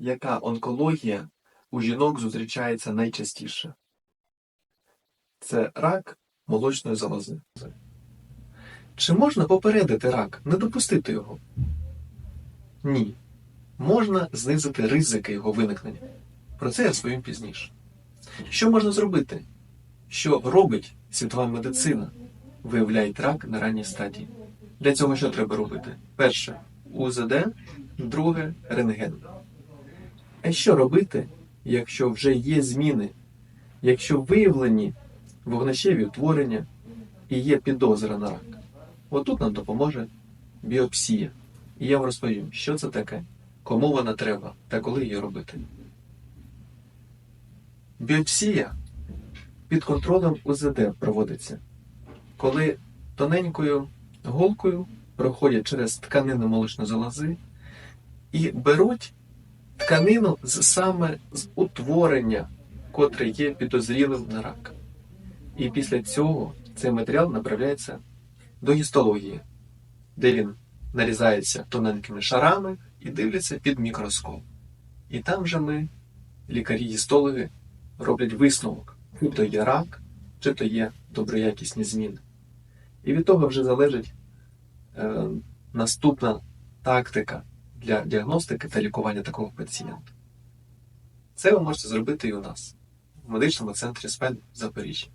яка онкологія у жінок зустрічається найчастіше? Це рак молочної залози. Чи можна попередити рак, не допустити його? Ні. Можна знизити ризики його виникнення. Про це я розповім пізніше. Що можна зробити? Що робить світова медицина? Виявляє рак на ранній стадії. Для цього що треба робити? Перше УЗД, друге рентген. А що робити, якщо вже є зміни, якщо виявлені вогнищеві утворення і є підозра на рак? Отут нам допоможе біопсія. І я вам розповім, що це таке, кому вона треба та коли її робити. Біопсія під контролем УЗД проводиться, коли тоненькою голкою проходять через тканину молочної залози і беруть тканину з саме з утворення, котре є підозрілим на рак. І після цього цей матеріал направляється до гістології, де він нарізається тоненькими шарами і дивляться під мікроскоп. І там же ми, лікарі-гістологи, роблять висновок, чи то є рак, чи то є доброякісні зміни. І від того вже залежить е, наступна тактика для діагностики та лікування такого пацієнта. Це ви можете зробити і у нас в медичному центрі СПЕД в Запоріжжі.